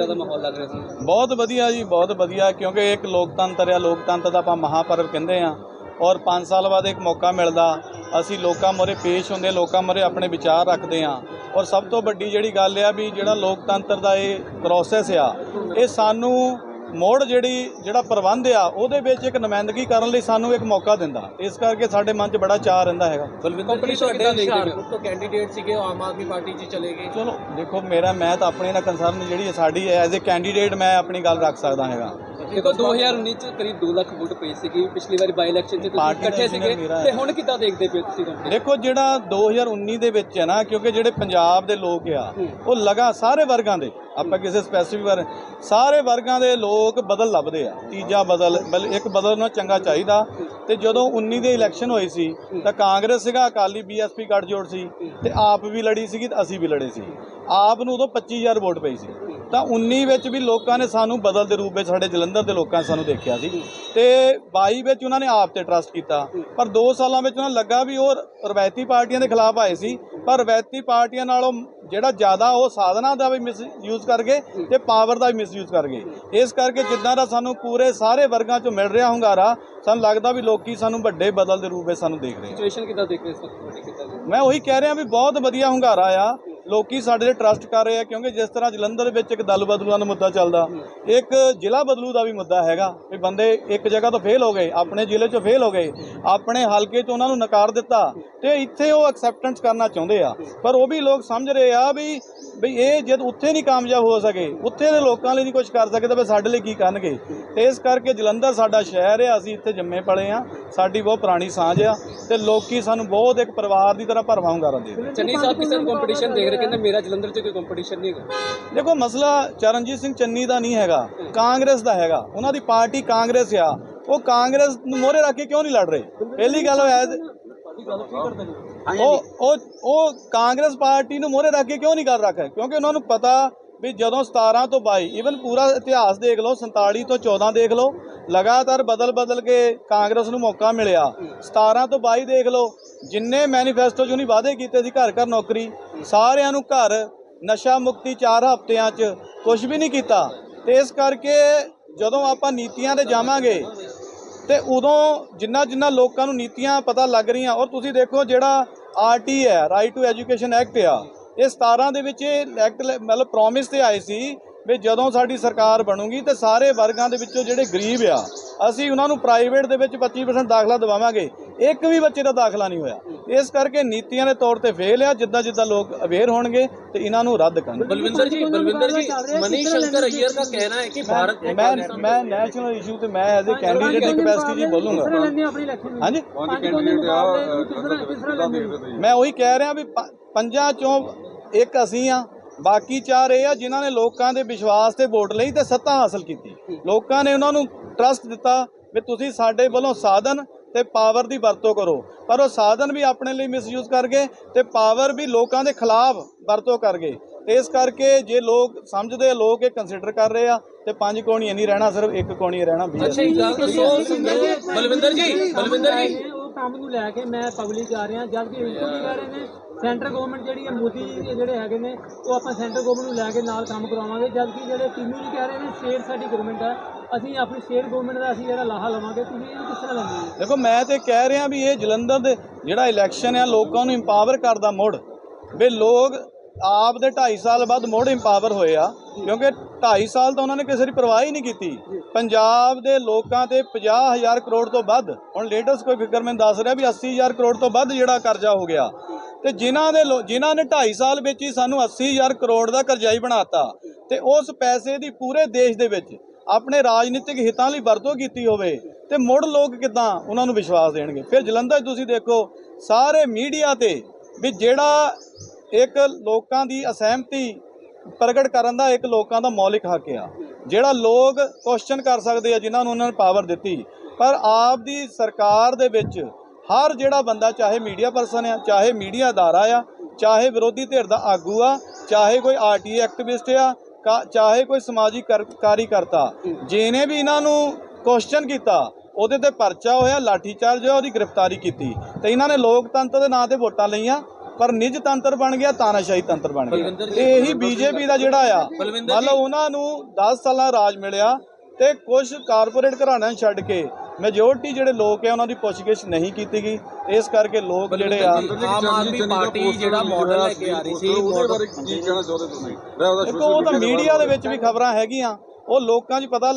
ਕਿੱਦਾਂ ਦਾ ਮਾਹੌਲ ਲੱਗ ਰਿਹਾ ਸੀ? ਬਹੁਤ ਵਧੀਆ ਜੀ, ਬਹੁਤ ਵਧੀਆ, ਕਿਉਂਕਿ ਇੱਕ ਲੋਕਤੰਤਰ ਆ ਲੋਕਤੰਤਰ ਦਾ ਆਪਾਂ ਮਹਾਪਰਵ ਕਹਿੰਦੇ ਆ। ਔਰ 5 ਸਾਲ ਬਾਅਦ ਇੱਕ ਮੌਕਾ ਮਿਲਦਾ, ਅਸੀਂ ਲੋਕਾਂ ਮੋਰੇ ਪੇਸ਼ ਹੁੰਦੇ ਲੋਕਾਂ ਮੋਰੇ ਆਪਣੇ ਵਿਚਾਰ ਰੱਖਦੇ ਆ। ਔਰ ਸਭ ਤੋਂ ਵੱਡੀ ਜਿਹੜੀ ਗੱਲ ਆ ਵੀ ਜਿਹੜਾ ਲੋਕਤੰਤਰ ਦਾ ਇਹ ਪ੍ਰੋਸੈਸ ਆ, ਇਹ ਸਾਨੂੰ ਮੋੜ ਜਿਹੜੀ ਜਿਹੜਾ ਪ੍ਰਬੰਧ ਆ ਉਹਦੇ ਵਿੱਚ ਇੱਕ ਨੁਮਾਇੰਦਗੀ ਕਰਨ ਲਈ ਸਾਨੂੰ ਇੱਕ ਮੌਕਾ ਦਿੰਦਾ। ਇਸ ਕਰਕੇ ਸਾਡੇ ਮਨ 'ਚ ਬੜਾ ਚਾਅ ਰਹਿੰਦਾ ਹੈਗਾ। ਬਲਵਿੰਦਰ ਜੀ ਤੁਹਾਡੇ ਹੁਸ਼ਿਆਰਪੁਰ ਤੋਂ ਕੈਂਡੀਡੇਟ ਸੀਗੇ ਆਮ ਆਦਮੀ ਪਾਰਟੀ 'ਚ ਚਲੇ ਗਏ? ਚਲੋ ਦੇਖੋ ਮੇਰਾ ਮੈਂ ਤਾਂ ਆਪਣੇ ਨਾਲ ਕੰਸਰਨ ਜਿਹੜੀ ਸਾਡੀ ਐਜ਼ ਅ ਕੈਂਡੀਡੇਟ ਮੈਂ ਆਪਣੀ ਗੱਲ ਰੱਖ ਸਕਦਾ ਹੈਗਾ। ਦੇਖੋ 2019 ਚ ਕਰੀਬ 2 ਲੱਖ ਵੋਟ ਪਈ ਸੀਗੀ ਪਿਛਲੀ ਵਾਰੀ ਬਾਈ ਇਲੈਕਸ਼ਨ 'ਚ ਤੁਸੀਂ ਇਕੱਠੇ ਸੀਗੇ ਤੇ। ਹੁਣ ਕਿੱਦਾਂ ਦੇਖਦੇ ਪਏ ਤੁਸੀਂ ਕੰਪਨੀ ਦੇਖੋ ਜਿਹੜਾ 2019 ਦੇ ਵਿੱਚ ਹੈ ਨਾ ਕਿਉਂਕਿ ਜਿਹੜੇ ਪੰਜਾਬ ਦੇ ਲੋਕ ਆ ਉਹ ਲਗਾ ਸਾਰੇ ਵਰਗਾਂ ਦੇ ਆਪਾਂ ਕਿਸੇ ਸਪੈਸੀਫਿਕ ਵਰ ਸਾਰੇ ਵਰਗਾਂ ਦੇ ਲੋਕ ਬਦਲ ਲੱਭਦੇ ਆ। ਤੀਜਾ ਬਦਲ ਬਲ ਇੱਕ ਬਦਲ ਨਾਲ ਚੰਗਾ ਚਾਹੀਦਾ। ਤੇ ਜਦੋਂ 19 ਦੇ ਇਲੈਕਸ਼ਨ ਹੋਏ ਸੀ ਤਾਂ ਕਾਂਗਰਸ ਸੀਗਾ ਅਕਾਲੀ ਬੀਐਸਪੀ ਗੱਠਜੋੜ ਸੀ ਤੇ ਆਪ ਵੀ ਲੜੀ ਸੀਗੀ ਤੇ ਅਸੀਂ ਵੀ ਲੜੇ ਸੀ। ਆਪ ਨੂੰ ਉਦੋਂ 25000 ਵੋਟ ਪਈ ਸੀ। ਤਾਂ 19 ਵਿੱਚ ਵੀ ਲੋਕਾਂ ਨੇ ਸਾਨੂੰ ਬਦਲ ਦੇ ਰੂਪ ਵਿੱਚ ਸਾਡੇ ਜਲੰਧਰ ਦੇ ਲੋਕਾਂ ਨੇ ਸਾਨੂੰ ਦੇਖਿਆ ਸੀ। ਤੇ 22 ਵਿੱਚ ਉਹਨਾਂ ਨੇ ਆਪ ਤੇ ਟਰਸਟ ਕੀਤਾ। ਪਰ 2 ਸਾਲਾਂ ਵਿੱਚ ਉਹਨਾਂ ਨੂੰ ਲੱਗਾ ਵੀ ਉਹ ਰਵਾਇਤੀ ਪਾਰਟੀਆਂ ਦੇ ਖਿਲਾਫ ਆਏ ਸੀ। ਪਰ ਰਵਾਇਤੀ ਪਾਰਟੀਆਂ ਨਾਲੋਂ ਜਿਹੜਾ ਜ਼ਿਆਦਾ ਉਹ ਸਾਧਨਾ ਦਾ ਵੀ ਮਿਸ ਯੂਜ਼ ਕਰ ਗਏ ਤੇ ਪਾਵਰ ਦਾ ਵੀ ਮਿਸ ਯੂਜ਼ ਕਰ ਗਏ। ਇਸ ਕਰਕੇ ਜਿੱਦਾਂ ਦਾ ਸਾਨੂੰ ਪੂਰੇ ਸਾਰੇ ਵਰਗਾਂ 'ਚੋਂ ਮਿਲ ਰਿਹਾ ਹੁੰਗਾਰਾ ਸਾਨੂੰ ਲੱਗਦਾ ਵੀ ਲੋਕੀ ਸਾਨੂੰ ਵੱਡੇ ਬਦਲ ਦੇ ਰੂਪ ਵਿੱਚ ਸਾਨੂੰ ਦੇਖ ਰਹੇ ਆ। ਸਿਚੁਏਸ਼ਨ ਕਿੱਦਾਂ ਦੇਖ ਰਹੇ ਦੀ? ਮੈਂ ਉਹੀ ਕਹਿ ਰਿਹਾ ਵੀ ਬਹੁਤ ਵਧੀਆ ਹੁੰਗਾਰਾ ਆ। ਲੋਕੀ ਸਾਡੇ ਤੇ ਟਰਸਟ ਕਰ ਰਹੇ ਆ, ਕਿਉਂਕਿ ਜਿਸ ਤਰ੍ਹਾਂ ਜਲੰਧਰ ਵਿੱਚ ਇੱਕ ਦਲ ਬਦਲੂਆਂ ਦਾ ਮੁੱਦਾ ਚੱਲਦਾ, ਇੱਕ ਜ਼ਿਲ੍ਹਾ ਬਦਲੂ ਦਾ ਵੀ ਮੁੱਦਾ ਹੈਗਾ, ਵੀ ਬੰਦੇ ਇੱਕ ਜਗ੍ਹਾ ਤੋਂ ਫੇਲ ਹੋ ਗਏ, ਆਪਣੇ ਜ਼ਿਲ੍ਹੇ 'ਚੋਂ ਫੇਲ ਹੋ ਗਏ, ਆਪਣੇ ਹਲਕੇ 'ਚ ਉਹਨਾਂ ਨੂੰ ਨਕਾਰ ਦਿੱਤਾ, ਤੇ ਇੱਥੇ ਉਹ ਐਕਸੈਪਟੈਂਸ ਕਰਨਾ ਚਾਹੁੰਦੇ ਆ। ਪਰ ਉਹ ਵੀ ਲੋਕ ਸਮਝ ਰਹੇ ਆ ਵੀ ਵੀ ਇਹ ਜਦ ਉੱਥੇ ਨਹੀਂ ਕਾਮਯਾਬ ਹੋ ਸਕੇ, ਉੱਥੇ ਦੇ ਲੋਕਾਂ ਲਈ ਨਹੀਂ ਕੁਝ ਕਰ ਸਕੇ ਤਾਂ ਫਿਰ ਸਾਡੇ ਲਈ ਕੀ ਕਰਨਗੇ? ਤੇ ਇਸ ਕਰਕੇ ਜਲੰਧਰ ਸਾਡਾ ਸ਼ਹਿਰ ਆ, ਅਸੀਂ ਇੱਥੇ ਜੰਮੇ ਪਲੇ ਆ ਸਾਡੀ ਬਹੁਤ ਪੁਰਾਣੀ ਸਾਂਝ ਆ ਤੇ ਲੋਕੀ ਸਾਨੂੰ ਬਹੁਤ ਇੱਕ ਪਰਿਵਾਰ ਦੀ ਤਰ੍ਹਾਂ ਭਰਵਾਂ ਹੁੰਗਾਰਾ ਦੇ ਚੰਨੀ ਸਾਹਿਬ ਕਿਸੇ ਨੂੰ ਕੰਪੀਟੀਸ਼ਨ ਦੇਖ ਰਹੇ ਕਹਿੰਦੇ ਮੇਰਾ ਜਲੰਧਰ 'ਚ ਕੋਈ ਕੰਪੀਟੀਸ਼ਨ ਨਹੀਂ ਹੈਗਾ। ਦੇਖੋ ਮਸਲਾ ਚਰਨਜੀਤ ਸਿੰਘ ਚੰਨੀ ਦਾ ਨਹੀਂ ਹੈਗਾ ਕਾਂਗਰਸ ਦਾ ਹੈਗਾ। ਉਹਨਾਂ ਦੀ ਪਾਰਟੀ ਕਾਂਗਰਸ ਆ। ਉਹ ਕਾਂਗਰਸ ਨੂੰ ਮੋਹਰੇ ਰੱਖ ਕੇ ਕਿਉਂ ਨਹੀਂ ਲੜ ਰਹੇ? ਪਹਿਲੀ ਗੱਲ ਹੈ ਉਹ ਉਹ ਉਹ ਕਾਂਗਰਸ ਪਾਰਟੀ ਨੂੰ ਮੋਹਰੇ ਰੱਖ ਕੇ ਕਿਉਂ ਨਹੀਂ ਕਰ ਰੱਖਿਆ? ਕਿਉਂਕਿ ਉਹਨਾਂ ਨੂੰ ਪਤਾ ਵੀ ਜਦੋਂ 17 ਤੋਂ 22 ਇਵਨ ਪੂਰਾ ਇਤਿਹਾਸ ਦੇਖ ਲਓ 47 ਤੋਂ 14 ਦੇਖ ਲਓ ਲਗਾਤਾਰ ਬਦਲ ਬਦਲ ਕੇ ਕਾਂਗਰਸ ਨੂੰ ਮੌਕਾ ਮਿਲਿਆ। 17 ਤੋਂ 22 ਦੇਖ ਲਓ, ਜਿੰਨੇ ਮੈਨੀਫੈਸਟੋ 'ਚ ਉਹਨੇ ਵਾਅਦੇ ਕੀਤੇ ਸੀ ਘਰ ਘਰ ਨੌਕਰੀ, ਸਾਰਿਆਂ ਨੂੰ ਘਰ ਨਸ਼ਾ ਮੁਕਤੀ 4 ਹਫ਼ਤਿਆਂ 'ਚ ਕੁਝ ਵੀ ਨਹੀਂ ਕੀਤਾ। ਤੇ ਇਸ ਕਰਕੇ ਜਦੋਂ ਆਪਾਂ ਨੀਤੀਆਂ ਤੇ ਜਾਵਾਂਗੇ, ਤੇ ਉਦੋਂ ਜਿੰਨਾ ਜਿੰਨਾ ਲੋਕਾਂ ਨੂੰ ਨੀਤੀਆਂ ਪਤਾ ਲੱਗ ਰਹੀਆਂ, ਔਰ ਤੁਸੀਂ ਦੇਖੋ ਜਿਹੜਾ ਆਰਟੀ ਹੈ ਰਾਈਟ ਟੂ ਐਜੂਕੇਸ਼ਨ ਐਕਟ ਆ, ਇਹ 17 ਦੇ ਵਿੱਚ ਇਹ ਐਕਟ ਮਤਲਬ ਪ੍ਰੋਮਿਸ ਤੇ ਆਏ ਸੀ ਵੀ ਜਦੋਂ ਸਾਡੀ ਸਰਕਾਰ ਬਣੂਗੀ ਤੇ ਸਾਰੇ ਵਰਗਾਂ ਦੇ ਵਿੱਚੋਂ ਜਿਹੜੇ ਗਰੀਬ ਆ ਅਸੀਂ ਉਹਨਾਂ ਨੂੰ ਪ੍ਰਾਈਵੇਟ ਦੇ ਵਿੱਚ 25% ਦਾਖਲਾ ਦਿਵਾਵਾਂਗੇ। ਇੱਕ ਵੀ ਬੱਚੇ ਦਾ ਦਾਖਲਾ ਨਹੀਂ ਹੋਇਆ। ਇਸ ਕਰਕੇ ਨੀਤੀਆਂ ਦੇ ਤੌਰ ਤੇ ਫੇਲ ਆ ਜਿੱਦਾਂ ਜਿੱਦਾਂ ਲੋਕ ਅਵੇਅਰ ਹੋਣਗੇ ਤੇ ਇਹਨਾਂ ਨੂੰ ਰੱਦ ਕਰਨ ਬਲਵਿੰਦਰ ਜੀ ਬਲਵਿੰਦਰ ਜੀ ਮਨੀ ਸ਼ੰਕਰ ਅਈਅਰ ਦਾ ਕਹਿਣਾ ਹੈ ਕਿ ਭਾਰਤ ਮੈਂ ਮੈਂ ਨੈਸ਼ਨਲ ਇਸ਼ੂ ਤੇ ਮੈਂ ਐਜ਼ ਅ ਕੈਂਡੀਡੇਟ ਦੀ ਕਪੈਸਿਟੀ ਜੀ ਬੋਲੂੰਗਾ। ਹਾਂਜੀ? ਮੈਂ ਉਹੀ ਕਹਿ ਰਿਹਾ ਵੀ ਪੰਜਾਂ ਚੋਂ ਇੱਕ ਅਸੀਂ ਆ ਬਾਕੀ ਚਾਰ ਇਹ ਆ ਜਿਨ੍ਹਾਂ ਨੇ ਲੋਕਾਂ ਦੇ ਵਿਸ਼ਵਾਸ ਤੇ ਵੋਟ ਲਈ ਤੇ ਸੱਤਾ ਹਾਸਲ ਕੀਤੀ। ਲੋਕਾਂ ਨੇ ਉਹਨਾਂ ਨੂੰ ਟਰਸਟ ਦਿੱਤਾ ਵੀ ਤੁਸੀਂ ਸਾਡੇ ਵੱਲੋਂ ਸਾਧਨ ਤੇ ਪਾਵਰ ਦੀ ਵਰਤੋਂ ਕਰੋ। ਪਰ ਉਹ ਸਾਧਨ ਵੀ ਆਪਣੇ ਲਈ ਮਿਸਯੂਜ਼ ਕਰ ਗਏ ਤੇ ਪਾਵਰ ਵੀ ਲੋਕਾਂ ਦੇ ਖਿਲਾਫ ਵਰਤੋਂ ਕਰ ਗਏ। ਇਸ ਕਰਕੇ ਜੇ ਲੋਕ ਸਮਝਦੇ ਲੋਕ ਇਹ ਕੰਸੀਡਰ ਕਰ ਰਹੇ ਆ ਤੇ ਪੰਜ ਕੋਣੀ ਨਹੀਂ ਰਹਿਣਾ ਸਿਰਫ ਇੱਕ ਕੋਣੀ ਰਹਿਣਾ ਬਲਵਿੰਦਰ ਜੀ ਬਲਵਿੰਦਰ ਜੀ ਕੰਮ ਨੂੰ ਲੈ ਕੇ ਮੈਂ ਪਬਲਿਕ ਆ ਰਿਹਾ ਜਦ ਕਿ ਇਨਕੋ ਵੀ ਕਹਿ ਰਹੇ ਨੇ ਸੈਂਟਰ ਗਵਰਨਮੈਂਟ ਜਿਹੜੀ ਹੈ, ਮੋਦੀ ਜੀ ਦੇ ਜਿਹੜੇ ਹੈਗੇ ਨੇ, ਉਹ ਆਪਾਂ ਸੈਂਟਰ ਗਵਰਨਮੈਂਟ ਨੂੰ ਲੈ ਕੇ ਨਾਲ ਕੰਮ ਕਰਵਾਵਾਂਗੇ ਜਦ ਕਿ ਜਿਹੜੇ ਟੀਮੂ ਜੀ ਕਹਿ ਰਹੇ ਨੇ ਸਟੇਟ ਸਾਡੀ ਗਵਰਨਮੈਂਟ ਹੈ, ਅਸੀਂ ਆਪਣੀ ਸਟੇਟ ਗਵਰਨਮੈਂਟ ਦਾ ਅਸੀਂ ਜਿਹੜਾ ਲਾਹਾ ਲਵਾਂਗੇ, ਤੁਸੀਂ ਇਹਨੂੰ ਕਿਸ ਤਰ੍ਹਾਂ ਲੈਂਦੇ ਦੇਖੋ, ਮੈਂ ਤੇ ਕਹਿ ਰਿਹਾ ਵੀ ਇਹ ਜਲੰਧਰ ਦੇ ਜਿਹੜਾ ਇਲੈਕਸ਼ਨ ਆ, ਲੋਕਾਂ ਨੂੰ ਇੰਪਾਵਰ ਕਰਦਾ ਮੁੜ, ਵੀ ਲੋਕ ਆਪ ਦੇ 2.5 ਸਾਲ ਬਾਅਦ ਮੁੜ ਇੰਪਾਵਰ ਹੋਏ ਆ। ਕਿਉਂਕਿ 2.5 ਸਾਲ ਤਾਂ ਉਹਨਾਂ ਨੇ ਕਿਸੇ ਦੀ ਪਰਵਾਹ ਹੀ ਨਹੀਂ ਕੀਤੀ। ਪੰਜਾਬ ਦੇ ਲੋਕਾਂ ਤੇ 50000 ਕਰੋੜ ਤੋਂ ਵੱਧ ਹੁਣ ਲੇਟੈਸਟ ਕੋਈ ਫਿਗਰ ਮੈਨੂੰ ਦੱਸ ਰਿਹਾ ਵੀ 80000 ਕਰੋੜ ਤੋਂ ਵੱਧ ਜਿਹੜਾ ਕਰਜ਼ਾ ਹੋ ਗਿਆ। ਤੇ ਜਿਨ੍ਹਾਂ ਦੇ ਜਿਨ੍ਹਾਂ ਨੇ 2.5 ਸਾਲ ਵਿੱਚ ਹੀ ਸਾਨੂੰ 80000 ਕਰੋੜ ਦਾ ਕਰਜ਼ਾਈ ਬਣਾਤਾ। ਤੇ ਉਸ ਪੈਸੇ ਦੀ ਪੂਰੇ ਦੇਸ਼ ਦੇ ਵਿੱਚ ਆਪਣੇ ਰਾਜਨੀਤਿਕ ਹਿੱਤਾਂ ਲਈ ਵਰਤੋਂ ਕੀਤੀ ਹੋਵੇ ਤੇ ਮੁੜ ਲੋਕ ਕਿਦਾਂ ਉਹਨਾਂ ਨੂੰ ਵਿਸ਼ਵਾਸ ਦੇਣਗੇ? ਫਿਰ ਜਲੰਧਰ ਤੁਸੀਂ ਦੇਖੋ ਸਾਰੇ ਮੀਡੀਆ ਤੇ ਵੀ ਜਿਹੜਾ ਇੱਕ ਲੋਕਾਂ ਦੀ ਅਸਹਿਮਤੀ ਪ੍ਰਗਟ ਕਰਨ ਦਾ ਇੱਕ ਲੋਕਾਂ ਦਾ ਮੌਲਿਕ ਹੱਕ ਆ। ਜਿਹੜਾ ਲੋਕ ਕੁਐਸਚਨ ਕਰ ਸਕਦੇ ਆ, ਜਿਨ੍ਹਾਂ ਨੂੰ ਉਹਨਾਂ ਨੇ ਪਾਵਰ ਦਿੱਤੀ। ਪਰ ਆਪ ਦੀ ਸਰਕਾਰ ਦੇ ਵਿੱਚ ਹਰ ਜਿਹੜਾ ਬੰਦਾ, ਚਾਹੇ ਮੀਡੀਆ ਪਰਸਨ ਆ, ਚਾਹੇ ਮੀਡੀਆ ਅਦਾਰਾ ਆ, ਚਾਹੇ ਵਿਰੋਧੀ ਧਿਰ ਦਾ ਆਗੂ ਆ, ਚਾਹੇ ਕੋਈ ਆਰਟੀ ਐਕਟਿਵਿਸਟ ਆ, ਕਾ- ਚਾਹੇ ਕੋਈ ਸਮਾਜਿਕ ਕਰ- ਕਾਰੀਕਰਤਾ, ਜਿਹਨੇ ਵੀ ਇਹਨਾਂ ਨੂੰ ਕੁਐਸਚਨ ਕੀਤਾ, ਉਹਦੇ ਤੇ ਪਰਚਾ ਹੋਇਆ, ਲਾਠੀਚਾਰਜ ਹੋਇਆ, ਉਹਦੀ ਗ੍ਰਿਫਤਾਰੀ ਕੀਤੀ। ਤੇ ਇਹਨਾਂ ਨੇ ਲੋਕਤੰਤਰ ਦੇ ਨਾਂ ਤੇ ਵੋਟਾਂ ਲਈਆਂ ਪਰ ਨਿਜ ਤੰਤਰ ਬਣ ਗਿਆ ਤਾਨਾਸ਼ਾਹੀ ਤੰਤਰ ਬਣ ਗਿਆ। ਇਹੀ ਬੀਜੇਪੀ ਦਾ ਜਿਹੜਾ ਆ ਲਓ ਉਹਨਾਂ ਨੂੰ 10 ਸਾਲਾਂ ਰਾਜ ਮਿਲਿਆ ਤੇ ਕੁਝ ਕਾਰਪੋਰੇਟ ਘਰਾਣਿਆਂ ਨੂੰ ਛੱਡ ਕੇ ਮੈਜੋਰਟੀ ਜਿਹੜੇ ਲੋਕ ਆ ਉਹਨਾਂ ਦੀ ਪੁੱਛਗਿੱਛ ਨਹੀਂ ਕੀਤੀ ਗਈ। ਇਸ ਕਰਕੇ ਲੋਕ ਜਿਹੜੇ ਆ ਆਮ ਆਦਮੀ ਪਾਰਟੀ ਜਿਹੜਾ ਮਾਡਲ ਲੈ ਕੇ ਆ ਰਹੀ ਸੀ ਉਹਦੇ ਬਾਰੇ ਕੀ ਕਹਿਣਾ ਚਾਹੁੰਦੇ ਤੁਸੀਂ? ਮੈਂ ਉਹਦਾ ਦੇਖੋ ਉਹ ਤਾਂ ਮੀਡੀਆ ਦੇ ਵਿੱਚ ਵੀ ਖਬਰਾਂ ਹੈਗੀਆਂ ਉਹ ਲੋਕਾਂ 'ਚ ਪਤਾ